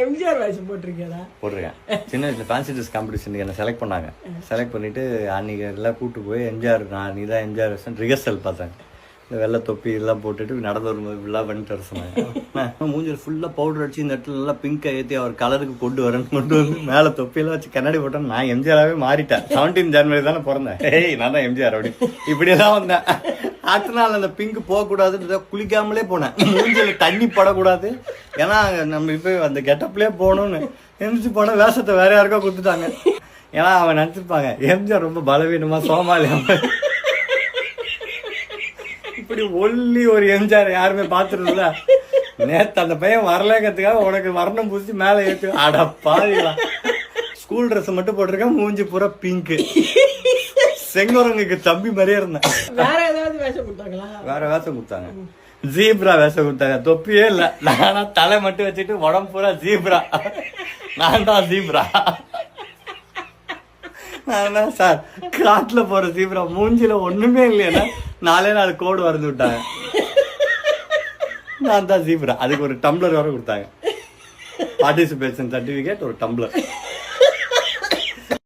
எம்ஜிஆர் வேஷம் போட்டிருக்கேடா போட்டிருக்கேன். சின்ன வயசுல ஃபேன்சி ட்ரெஸ் காம்படிஷனுக்கு என்ன செலக்ட் பண்ணாங்க. செலக்ட் பண்ணிட்டு அன்னைக்கு எல்லாம் கூட்டு போய் எம்ஜிஆர் நான் நீ தான் எம்ஜிஆர் ரிஹர்சல் பார்த்தாங்க இந்த வெள்ளை தொப்பி எல்லாம் போட்டுட்டு நடந்து வரும்போது ஃபுல்லாக பண்ணிட்டு வர சொன்னாங்க. நான் மூஞ்சில் ஃபுல்லாக பவுடர் அடிச்சு இந்த இடத்துல எல்லாம் பிங்கை ஏற்றி அவர் கலருக்கு கொண்டு வரேன்னு கொண்டு வந்து மேலே தொப்பியெல்லாம் வச்சு கண்ணாடி போட்டேன் நான் எம்ஜிஆராகவே மாறிட்டேன். செவன்டீன் ஜனவரி தானே பிறந்தேன். ஏய் நான் தான் எம்ஜிஆர் அப்படி. இப்படியே தான் வந்தேன். அடுத்த நாள் அந்த பிங்க் போகக்கூடாதுன்னு குளிக்காமலே போனேன். மூஞ்சில தண்ணி படக்கூடாது. ஏன்னா நம்ம இப்போ அந்த கெட்டப்லேயே போகணும்னு எந்திரிச்சு போன வேஷத்தை வேற யாருக்கோ கொடுத்துட்டாங்க. ஏன்னா அவன் நினச்சிருப்பாங்க எம்ஜிஆர் ரொம்ப பலவீனமா சோமாலியாம இப்படி ஒல்லி ஒரு எம்ஜிஆர் யாருமே பார்த்துருந்தல நேத்து அந்த பையன் வரலேங்கிறதுக்காக உனக்கு வர்ணம் பூசி மேலே ஏற்றி அட பாதிங்களா ஸ்கூல் ட்ரெஸ் மட்டும் போட்டிருக்கேன் மூஞ்சி பூரா பிங்க் செங்கோரங்குக்கு தம்பி மாதிரியே இருந்தேன். வேற ஏதாவது வேஷம் கொடுத்தாங்களா? வேற வேஷம் கொடுத்தாங்க. ஜீப்ரா வேஷம் கொடுத்தாங்க. தொப்பியே இல்ல. நானா தலை மட்டும் வச்சுட்டு உடம்பு பூரா ஜீப்ரா. நான் தான் ஜீப்ரா. நான் சார். காட்டுல போற ஜீப்ரா. மூஞ்சில ஒண்ணுமே இல்லையா நாலே நாலு கோடு வரைஞ்சு விட்டாங்க. நான் தான் ஜீப்ரா. அதுக்கு ஒரு டம்ளர் வர கொடுத்தாங்க. பார்ட்டிசிபேஷன் சர்டிபிகேட் ஒரு டம்ளர்.